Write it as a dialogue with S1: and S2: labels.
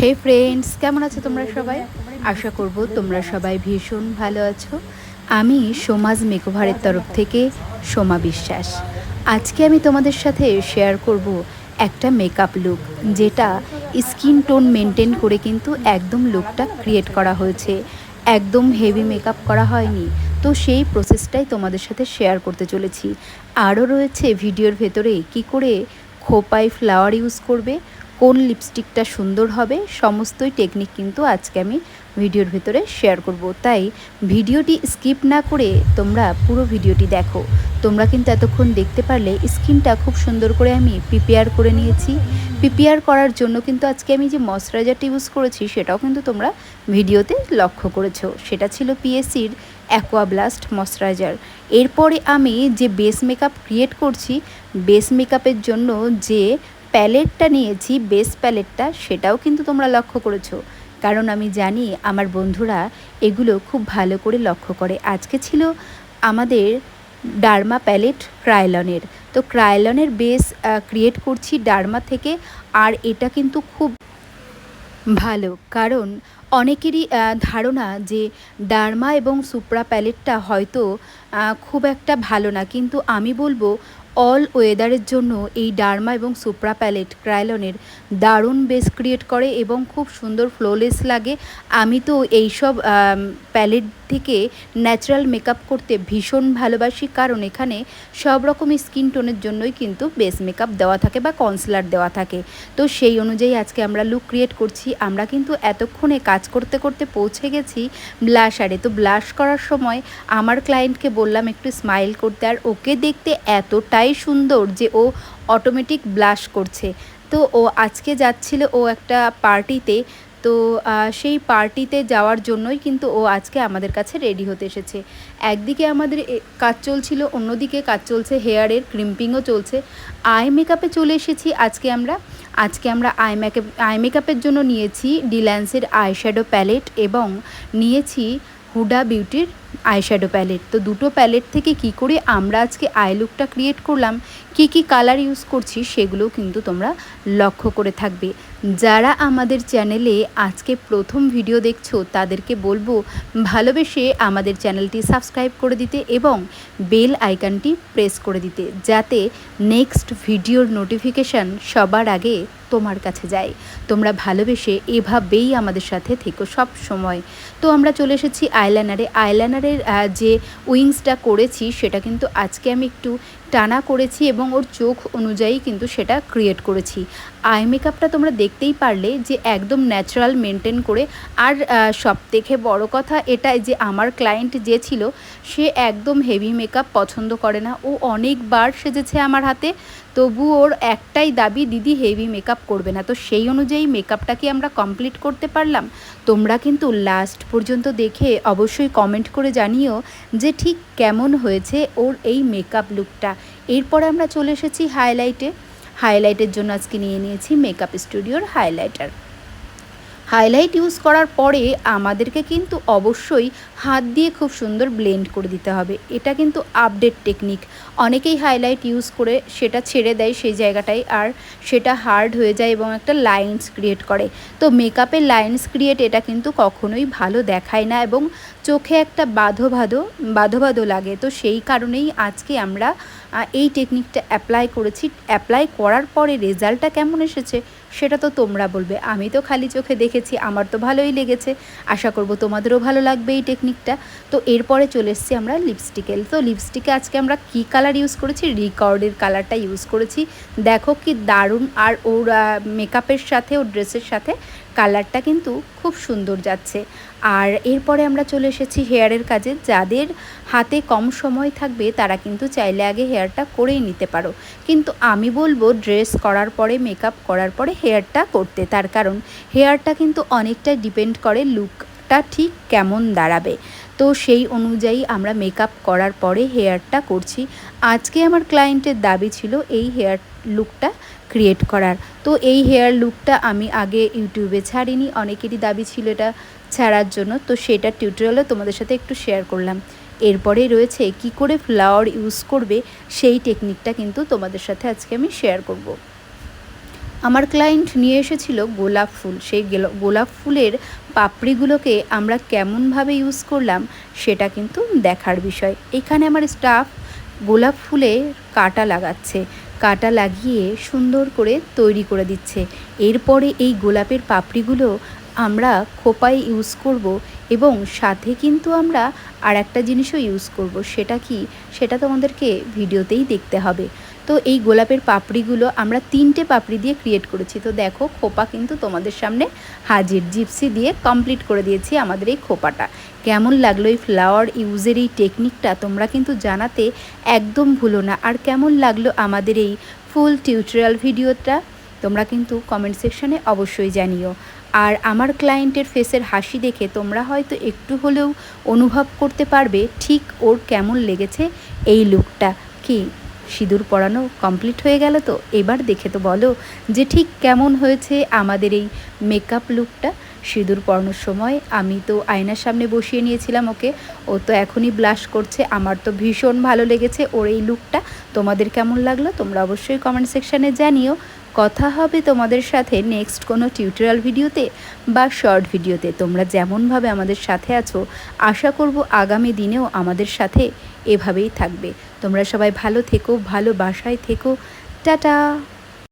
S1: হে friends কেমন আছো তোমরা সবাই? আশা করব তোমরা সবাই ভীষণ ভালো আছো। আমি সমাজ মেকওভারের তরফ থেকে সোমা বিশ্বাস। আজকে আমি তোমাদের সাথে শেয়ার করব একটা মেকআপ লুক যেটা স্কিন টোন মেনটেন করে কিন্তু একদম লুকটা ক্রিয়েট করা হয়েছে। একদম হেভি মেকআপ করা হয়নি। তো সেই প্রসেসটাই তোমাদের সাথে শেয়ার করতে চলেছি। আরও রয়েছে ভিডিওর ভেতরে কি করে খোপায় ফ্লাওয়ার ইউজ করবে কোন লিপস্টিকটা সুন্দর হবে, সমস্তই টেকনিক কিন্তু আজকে আমি ভিডিওর ভিতরে শেয়ার করব। তাই ভিডিওটি স্কিপ না করে তোমরা পুরো ভিডিওটি দেখো। তোমরা কিন্তু এতক্ষণ দেখতে পারলে স্কিনটা খুব সুন্দর করে আমি প্রিপেয়ার করে নিয়েছি। প্রিপেয়ার করার জন্য কিন্তু আজকে আমি যে ময়শ্চারাইজারটা ইউজ করেছি, সেটাও কিন্তু তোমরা ভিডিওতে লক্ষ্য করেছ। সেটা ছিল পিএসসির অ্যাকোয়া ব্লাস্ট ময়শ্চারাইজার এরপরে আমি যে বেস মেকআপ ক্রিয়েট করছি বেস মেকআপের জন্য যে প্যালেটটা নিয়েছি বেস প্যালেটটা, সেটাও কিন্তু তোমরা লক্ষ্য করেছ। কারণ আমি জানি আমার বন্ধুরা এগুলো খুব ভালো করে লক্ষ্য করে। আজকে ছিল আমাদের ডার্মা প্যালেট ক্রায়লনের তো ক্রায়লনের বেস ক্রিয়েট করছি ডার্মা থেকে, আর এটা কিন্তু খুব ভালো। কারণ অনেকেরই ধারণা যে ডার্মা এবং সুপ্রা প্যালেটটা হয়তো খুব একটা ভালো না। কিন্তু আমি বলব অল ওয়েদারের জন্য এই ডার্মা এবং সুপ্রা প্যালেট ক্রায়লনের দারুণ বেস ক্রিয়েট করে এবং খুব সুন্দর ফ্লোলেস লাগে। আমি তো এইসব প্যালেট থেকে ন্যাচারাল মেকআপ করতে ভীষণ ভালোবাসি, কারণ এখানে সব রকম স্কিন টোনের জন্যই কিন্তু বেস মেকআপ দেওয়া থাকে বা কনসিলার দেওয়া থাকে। তো সেই অনুযায়ী আজকে আমরা লুক ক্রিয়েট করছি। আমরা কিন্তু এতক্ষণে কাজ করতে করতে পৌঁছে গেছি ব্লাশারে। তো ব্লাশ করার সময় আমার ক্লায়েন্টকে বললাম একটু স্মাইল করতে, আর ওকে দেখতে এতটাই সুন্দর যে ও অটোমেটিক ব্লাশ করছে। তো ও আজকে যাচ্ছিল ও একটা পার্টিতে তো সেই পার্টিতে যাওয়ার জন্যই কিন্তু ও আজকে আমাদের কাছে রেডি হতে এসেছে। একদিকে আমাদের কাজ চলছিল, অন্যদিকে কাজ চলছে হেয়ারের ক্রিম্পিংও চলছে। আই মেকআপে চলে এসেছি আজকে আমরা। আজকে আমরা আই মেকআপ আই মেকআপের জন্য নিয়েছি ডিল্যান্সের আইশ্যাডো প্যালেট এবং নিয়েছি হুডা বিউটির আইশ্যাডো প্যালেট তো দুটো প্যালেট থেকে কি করে আমরা আজকে আই লুকটা ক্রিয়েট করলাম, কি কি কালার ইউজ করছি সেগুলো কিন্তু তোমরা লক্ষ্য করে থাকবে। যারা আমাদের চ্যানেলে আজকে প্রথম ভিডিও দেখছ, তাদেরকে বলব, ভালোবেসে আমাদের চ্যানেলটি সাবস্ক্রাইব করে দিতে এবং বেল আইকনটি প্রেস করে দিতে, যাতে নেক্সট ভিডিওর নোটিফিকেশান সবার আগে তোমার কাছে যাই। তোমরা ভালোবেসে এভাবেই আমাদের সাথে থেকো সব সময়। তো আমরা চলে এসেছি আইলাইনারে আইলাইনারের যে উইংসটা করেছি, সেটা কিন্তু আজকে আমি একটু টানা করেছি এবং ওর চোখ অনুযায়ী কিন্তু সেটা ক্রিয়েট করেছি। আই মেকআপটা তোমরা দেখতেই পারলে যে একদম ন্যাচারাল মেনটেন করে। আর সব থেকে বড় কথা এটাই যে আমার ক্লায়েন্ট যে ছিল, সে একদম হেভি মেকআপ পছন্দ করে না। ও অনেকবার সেজেছে আমার হাতে, তবু ওর একটাই দাবি, দিদি হেভি মেকআপ করবে না। তো সেই অনুযায়ী মেকআপটাকে আমরা কমপ্লিট করতে পারলাম? তোমরা কিন্তু লাস্ট পর্যন্ত দেখে অবশ্যই কমেন্ট করে জানিও যে ঠিক কেমন হয়েছে ওর এই মেকআপ লুকটা এরপরে আমরা চলে এসেছি হাইলাইটে হাইলাইটের জন্য আজকে নিয়ে নিয়েছি মেকআপ স্টুডিওর হাইলাইটার। হাইলাইট ইউজ করার পরে আমাদেরকে কিন্তু অবশ্যই হাত দিয়ে খুব সুন্দর ব্লেন্ড করে দিতে হবে। এটা কিন্তু আপডেট টেকনিক। অনেকেই হাইলাইট ইউজ করে সেটা ছেড়ে দেয় সেই জায়গাটায় আর সেটা হার্ড হয়ে যায় এবং একটা লাইন্স ক্রিয়েট করে। তো মেকআপের লাইন্স ক্রিয়েট এটা কিন্তু কখনোই ভালো দেখায় না এবং চোখে একটা বাধো বাধো বাধো বাঁধো লাগে। তো সেই কারণেই আজকে আমরা এই টেকনিকটা অ্যাপ্লাই করেছি। অ্যাপ্লাই করার পরে রেজাল্টটা কেমন এসেছে? সেটা তো তোমরা বলবে। আমি তো খালি চোখে দেখেছি, আমার তো ভালোই লেগেছে। আশা করব তোমাদেরও ভালো লাগবে এই টেকনিকটা তো এরপরে চলে এসেছি আমরা লিপস্টিকে তো লিপস্টিকে আজকে আমরা কি কালার ইউজ করেছি? রিকর্ডের কালারটা ইউজ করেছি। দেখো কি দারুণ। আর ওর মেকআপের সাথে, ওর ড্রেসের সাথে কালারটা কিন্তু খুব সুন্দর যাচ্ছে। আর এরপরে আমরা চলে এসেছি হেয়ারের কাজে। যাদের হাতে কম সময় থাকবে, তারা কিন্তু চাইলে আগে হেয়ারটা করেই নিতে পারো। কিন্তু আমি বলব ড্রেস করার পরে মেকআপ করার পরে হেয়ারটা করতে। তার কারণ, হেয়ারটা কিন্তু অনেকটা ডিপেন্ড করে লুকটা ঠিক কেমন দাঁড়াবে। তো সেই অনুযায়ী আমরা মেকআপ করার পরে হেয়ারটা করছি। আজকে আমার ক্লায়েন্টের দাবি ছিল এই হেয়ার লুকটা ক্রিয়েট করার। তো এই হেয়ার লুকটা আমি আগে ইউটিউবে ছাড়িনি, অনেকেরই দাবি ছিল এটা ছাড়ার জন্য। তো সেটা টিউটোরিয়ালে তোমাদের সাথে একটু শেয়ার করলাম। এরপরে রয়েছে কি করে ফ্লাওয়ার ইউজ করবে সেই টেকনিকটা কিন্তু তোমাদের সাথে আজকে আমি শেয়ার করব। আমার ক্লায়েন্ট নিয়ে এসেছিল গোলাপ ফুল। সেই গোলাপ ফুলের পাপড়িগুলোকে আমরা কেমনভাবে ইউজ করলাম সেটা কিন্তু দেখার বিষয়। এখানে আমার স্টাফ গোলাপ ফুলে কাটা লাগাচ্ছে। কাটা লাগিয়ে সুন্দর করে তৈরি করে দিচ্ছে। এরপরে এই গোলাপের পাপড়িগুলো আমরা খোপায় ইউজ করব এবং সাথে কিন্তু আমরা আর একটা জিনিসও ইউজ করব। সেটা কি? সেটা তোমাদেরকে ভিডিওতেই দেখতে হবে। তো এই গোলাপের পাপড়িগুলো আমরা তিনটে পাপড়ি দিয়ে ক্রিয়েট করেছি। তো দেখো, খোপা কিন্তু তোমাদের সামনে হাজির। জিপসি দিয়ে কমপ্লিট করে দিয়েছি আমাদের এই খোপাটা। কেমন লাগল এই ফ্লাওয়ার ইউজের এই টেকনিকটা তোমরা কিন্তু জানাতে একদম ভুলো না। আর কেমন লাগল আমাদের এই ফুল টিউটোরিয়াল ভিডিওটা তোমরা কিন্তু কমেন্ট সেকশনে অবশ্যই জানিও। আর আমার ক্লায়েন্টের ফেসের হাসি দেখে তোমরা হয়তো একটু হলেও অনুভব করতে পারবে ঠিক ওর কেমন লেগেছে এই লুকটা কি? সিঁদুর পরানো কমপ্লিট হয়ে গেল তো? এবার দেখে তো বলো যে ঠিক কেমন হয়েছে আমাদের এই মেকআপ লুকটা সিঁদুর পরানোর সময় আমি তো আয়নার সামনে বসিয়ে নিয়েছিলাম ওকে। ও তো এখনই ব্লাশ করছে। আমার তো ভীষণ ভালো লেগেছে ওর এই লুকটা তোমাদের কেমন লাগল? তোমরা অবশ্যই কমেন্ট সেকশানে জানিও। কথা হবে তোমাদের সাথে নেক্সট কোনো টিউটোরিয়াল ভিডিওতে বা শর্ট ভিডিওতে। তোমরা যেমনভাবে আমাদের সাথে আছো, আশা করব আগামী দিনেও আমাদের সাথে এভাবেই থাকবে। তোমরা সবাই ভালো থেকো ভালো বাসায় থেকো। টাটা!